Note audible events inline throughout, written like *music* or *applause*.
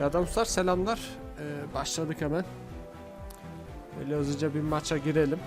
Ya adamlar selamlar. Ee, başladık hemen. Böyle hızlıca bir maça girelim.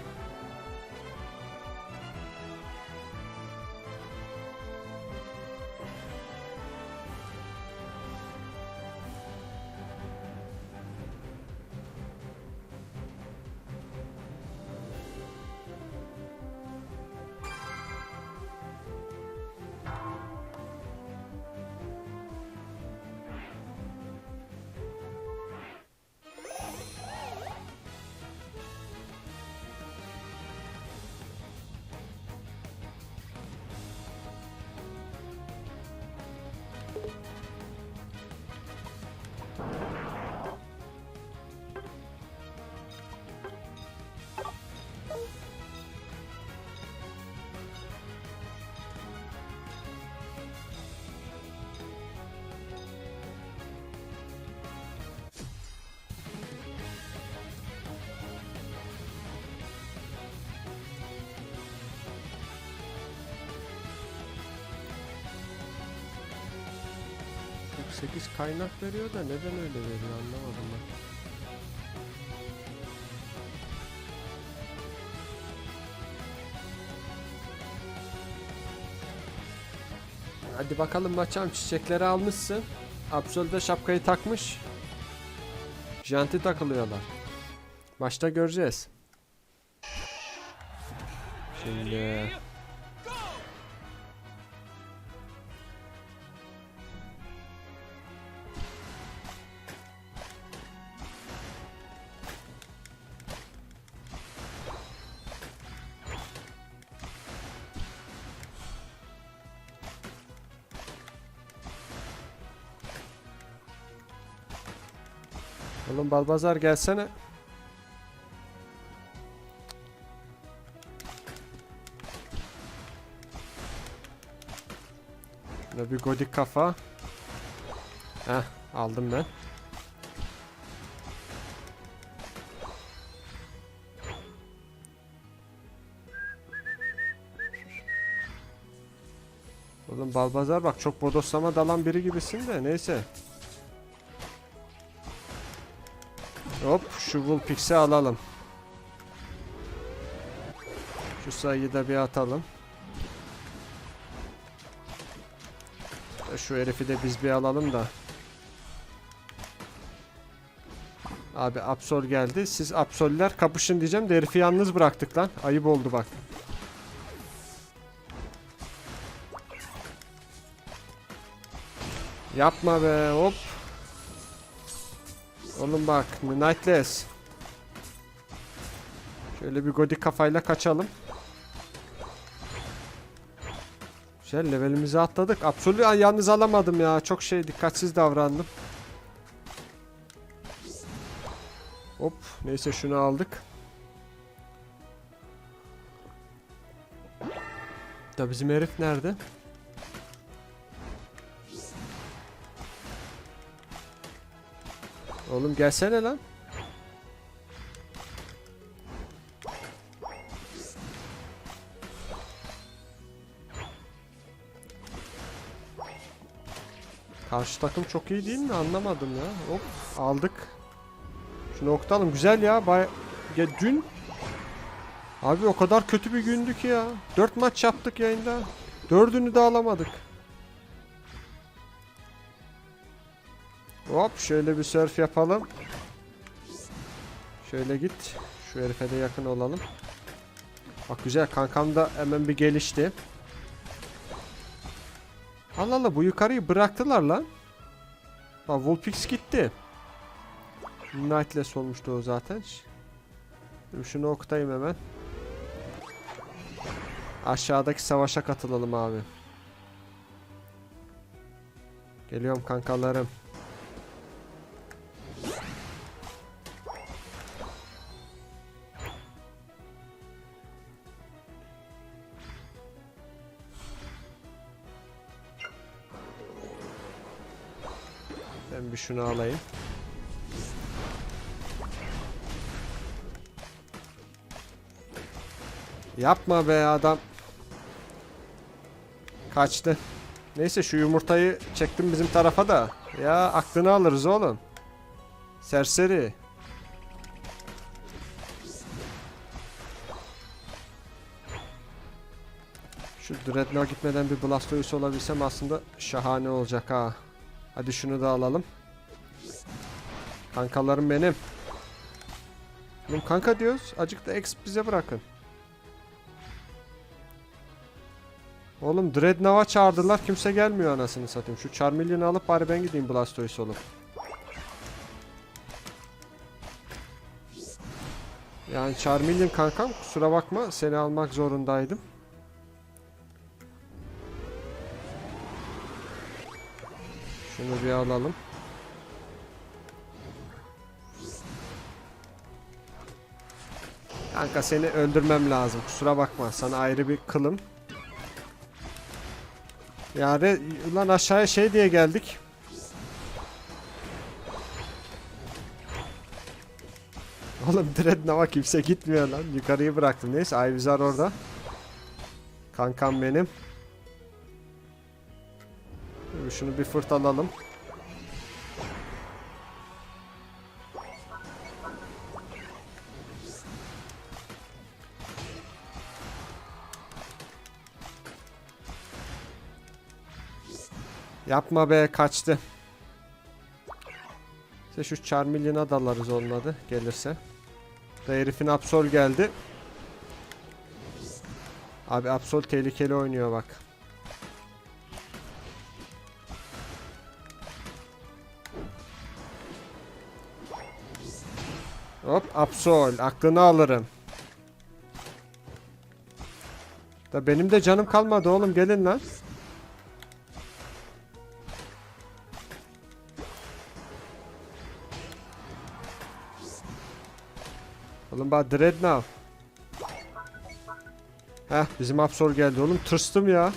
Sekiz kaynak veriyor da neden öyle veriyor anlamadım ben. Hadi bakalım maçam çiçekleri almışsın. Absol'de şapkayı takmış. Janti takılıyorlar. Maçta göreceğiz. Şimdi Oğlum Balbazar gelsene. Şurada bir godik kafa. Heh aldım ben. Oğlum Balbazar bak çok bodoslama dalan biri gibisin de neyse. Hop şu Vulpix'i alalım. Şu sayıyı da bir atalım. E, Şu herifi de biz bir alalım da. Abi Absol geldi. Siz Absol'ler kapışın diyeceğim de herifi yalnız bıraktık lan. Ayıp oldu bak. Yapma be hop. Oğlum bak Nightless. Şöyle bir godik kafayla kaçalım. Güzel levelimizi atladık. Absolü Ay, yalnız alamadım ya. Çok şey dikkatsiz davrandım. Hop neyse şunu aldık. Da bizim herif nerede? Oğlum gelsene lan. Karşı takım çok iyi değil mi? Anlamadım ya. Hop aldık. Şunu oktalım. Güzel ya. Bay ya dün Abi o kadar kötü bir gündü ki ya. 4 maç yaptık yayında. Dördünü de alamadık. Şöyle bir surf yapalım. Şöyle git. Şu herife de yakın olalım. Bak güzel kankam da hemen bir gelişti. Allah Allah bu yukarıyı bıraktılar lan. Bak Vulpix gitti. Nightless olmuştu o zaten. Şunu okutayım hemen. Aşağıdaki savaşa katılalım abi. Geliyorum kankalarım. Şunu alayım. Yapma be adam. Kaçtı. Neyse şu yumurtayı çektim bizim tarafa da. Ya aklını alırız oğlum. Serseri. Şu Dreadnought gitmeden bir Blastoise olabilsem aslında şahane olacak ha. Hadi şunu da alalım. Kankalarım benim. Oğlum kanka diyoruz. Acık da exp bize bırakın. Oğlum Dreadnought'a çağırdılar. Kimse gelmiyor anasını satayım. Şu Charmeleon'u alıp bari ben gideyim Blastoise olup. Yani Charmeleon kankam kusura bakma seni almak zorundaydım. Şunu bir alalım. Kanka seni öldürmem lazım. Kusura bakma. Sana ayrı bir kılım. Yani ulan aşağıya şey diye geldik. *laughs* Oğlum Dreadnought'a kimse gitmiyor lan. Yukarıyı bıraktım. Neyse Ayvizar orada. Kankam benim. Şunu bir fırt Yapma be kaçtı. İşte şu Charmeleon'a dalarız olmadı gelirse. Da herifin Absol geldi. Abi Absol tehlikeli oynuyor bak. Hop Absol aklını alırım. Da benim de canım kalmadı oğlum gelin lan. Oğlum bak Dreadnought. Heh bizim Absol geldi oğlum tırstım ya.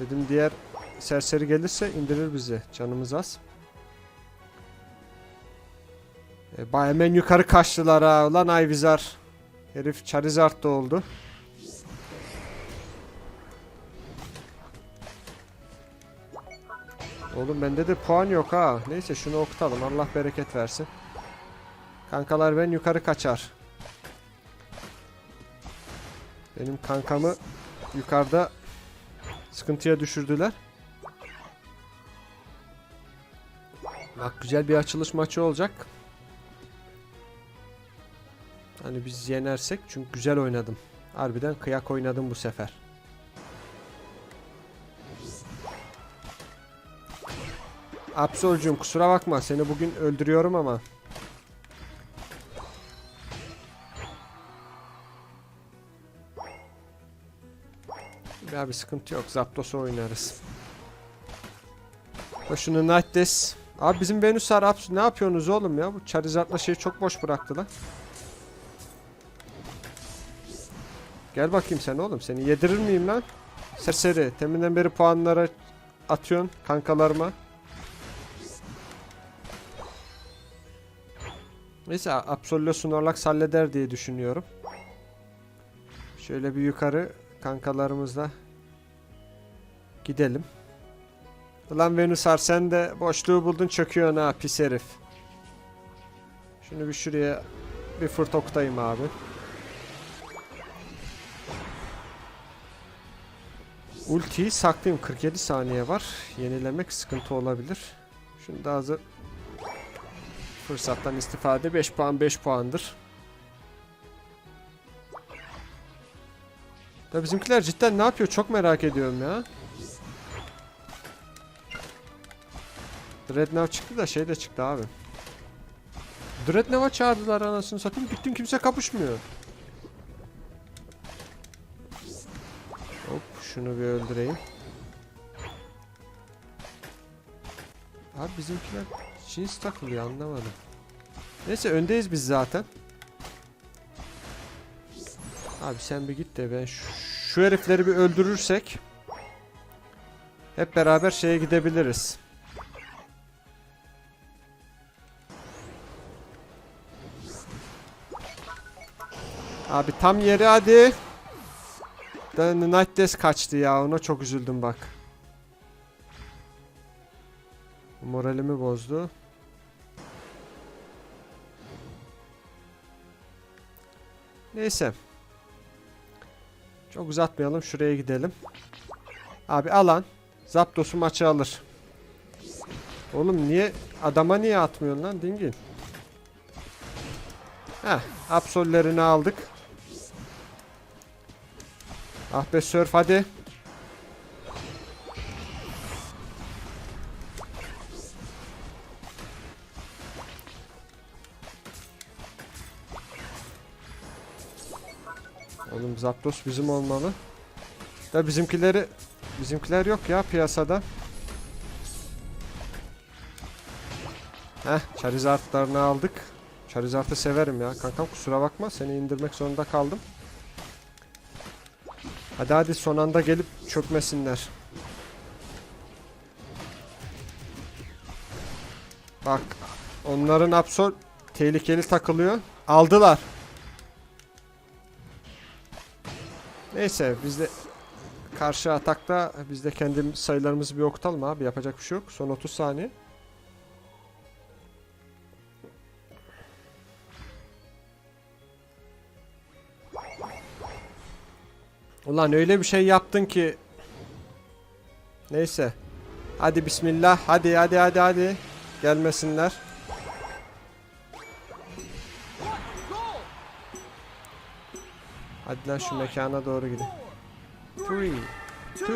Dedim diğer serseri gelirse indirir bizi. Canımız az. E, ba hemen yukarı kaçtılar ha. Ulan Ayvizar. Herif Charizard da oldu. Oğlum bende de puan yok ha. Neyse şunu okutalım. Allah bereket versin. Kankalar ben yukarı kaçar. Benim kankamı yukarıda sıkıntıya düşürdüler. Bak güzel bir açılış maçı olacak. Hani biz yenersek çünkü güzel oynadım. Harbiden kıyak oynadım bu sefer. Absolcum kusura bakma seni bugün öldürüyorum ama Ya bir sıkıntı yok. Zapdos'u oynarız. Başını Nightdes. Abi bizim Venusar Abs ne yapıyorsunuz oğlum ya? Bu Charizard'la şeyi çok boş bıraktılar. Gel bakayım sen oğlum. Seni yedirir miyim lan? Serseri. Teminden beri puanlara atıyorsun kankalarıma. Neyse Absollo Snorlax halleder diye düşünüyorum. Şöyle bir yukarı kankalarımızla gidelim. Ulan Venusar sen de boşluğu buldun çöküyorsun ha pis herif. Şunu bir şuraya bir fırt okutayım abi. Ultiyi saklayayım 47 saniye var. Yenilemek sıkıntı olabilir. Şunu da hazır fırsattan istifade 5 puan 5 puandır. Da bizimkiler cidden ne yapıyor çok merak ediyorum ya. Dreadnought çıktı da şey de çıktı abi. Dreadnought'a çağırdılar anasını satayım. Gittim kimse kapışmıyor. Hop şunu bir öldüreyim. Abi bizimkiler cins takılıyor anlamadım. Neyse öndeyiz biz zaten. Abi sen bir git de ben şu, şu herifleri bir öldürürsek hep beraber şeye gidebiliriz. Abi tam yeri hadi. Night Death kaçtı ya ona çok üzüldüm bak. Moralimi bozdu. Neyse. Çok uzatmayalım. Şuraya gidelim. Abi alan. Zapdos'u maçı alır. Oğlum niye adama niye atmıyorsun lan dingin? Heh, absollerini aldık. Ah be surf hadi. Oğlum Zapdos bizim olmalı. Da bizimkileri bizimkiler yok ya piyasada. Heh Charizard'larını aldık. Charizard'ı severim ya. Kankam kusura bakma seni indirmek zorunda kaldım. Hadi hadi son anda gelip çökmesinler. Bak onların Absol tehlikeli takılıyor. Aldılar. Neyse biz de karşı atakta biz de kendi sayılarımızı bir okutalım abi. Yapacak bir şey yok. Son 30 saniye. Ulan öyle bir şey yaptın ki. Neyse. Hadi bismillah. Hadi hadi hadi hadi. Gelmesinler. Hadi lan şu mekana doğru gidin. 3 2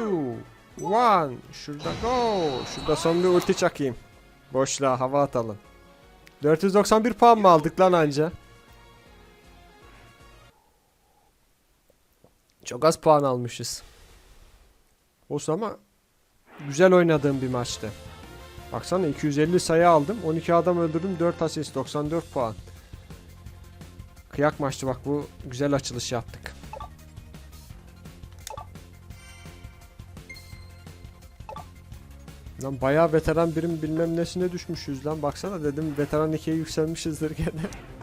1 Şurada go. Şurada son bir ulti çakayım. Boşluğa hava atalım. 491 puan mı aldık lan anca? Çok az puan almışız. Olsun ama güzel oynadığım bir maçtı. Baksana 250 sayı aldım. 12 adam öldürdüm. 4 asist 94 puan. Kıyak maçtı bak bu güzel açılış yaptık. Lan bayağı veteran birim bilmem nesine düşmüşüz lan. Baksana dedim veteran 2'ye yükselmişizdir gene. *laughs*